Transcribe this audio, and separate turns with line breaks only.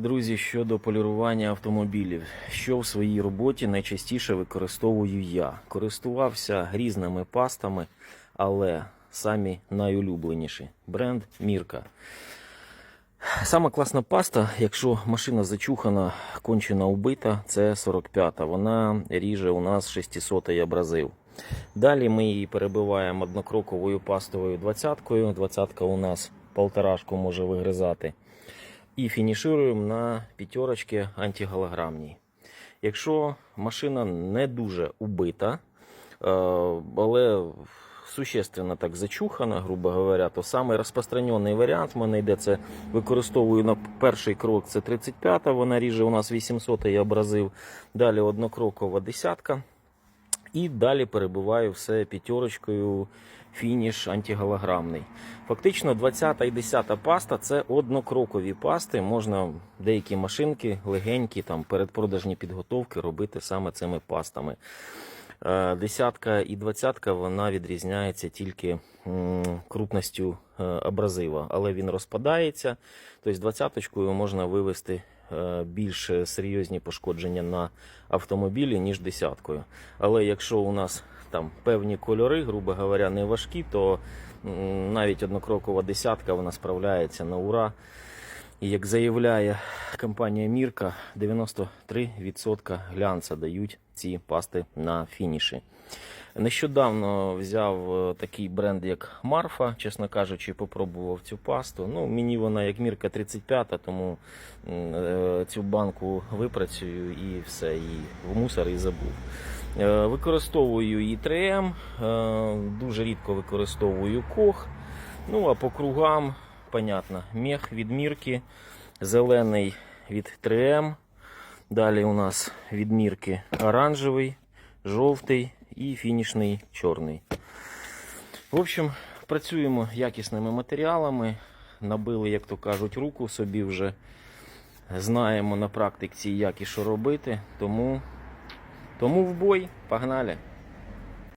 Друзі, щодо полірування автомобілів, що в своїй роботі найчастіше використовую я. Користувався різними пастами, але самі найулюбленіші бренд Мірка. Сама класна паста, якщо машина зачухана, кончена убита, це 45-та. Вона ріже у нас 600-й абразив. Далі ми її перебиваємо однокроковою пастовою 20-кою. 20-ка у нас полторашку може вигризати. І фінішуємо на п'ятерочці антиголограмній. Якщо машина не дуже убита, е, але существенно так зачухана, грубо говоря, то самий розпространений варіант в мене йде це використовую на перший крок це 35-та, вона ріже у нас 800 абразив, далі однокрокова десятка. І далі перебиваю все п'ятерочкою, фініш антиголограмний. Фактично 20 і 10 паста це однокрокові пасти. Можна деякі машинки легенькі, там передпродажні підготовки робити саме цими пастами. Е, Десятка і двадцятка вона відрізняється тільки крупністю е, абразива, але він розпадається. Тобто двадцяточкою можна вивести більш серйозні пошкодження на автомобілі, ніж десяткою. Але якщо у нас там певні кольори, грубо говоря, не важкі, то навіть однокрокова десятка вона справляється на ура. І як заявляє компанія Мірка, 93% глянца дають ці пасти на фініші. Нещодавно взяв е, такий бренд, як Марфа, чесно кажучи, попробував цю пасту. Ну, мені вона як Мірка 35, тому е, цю банку випрацюю і все, і в мусор і забув. Е, Використовую і 3М, е, дуже рідко використовую кох. Ну а по кругам, понятно, мех від мірки, зелений від 3М. Далі у нас від мірки оранжевий, жовтий і фінішний чорний. В общем, працюємо якісними матеріалами. Набили, як то кажуть, руку собі вже. Знаємо на практиці, як і що робити. Тому, тому в бой, погнали!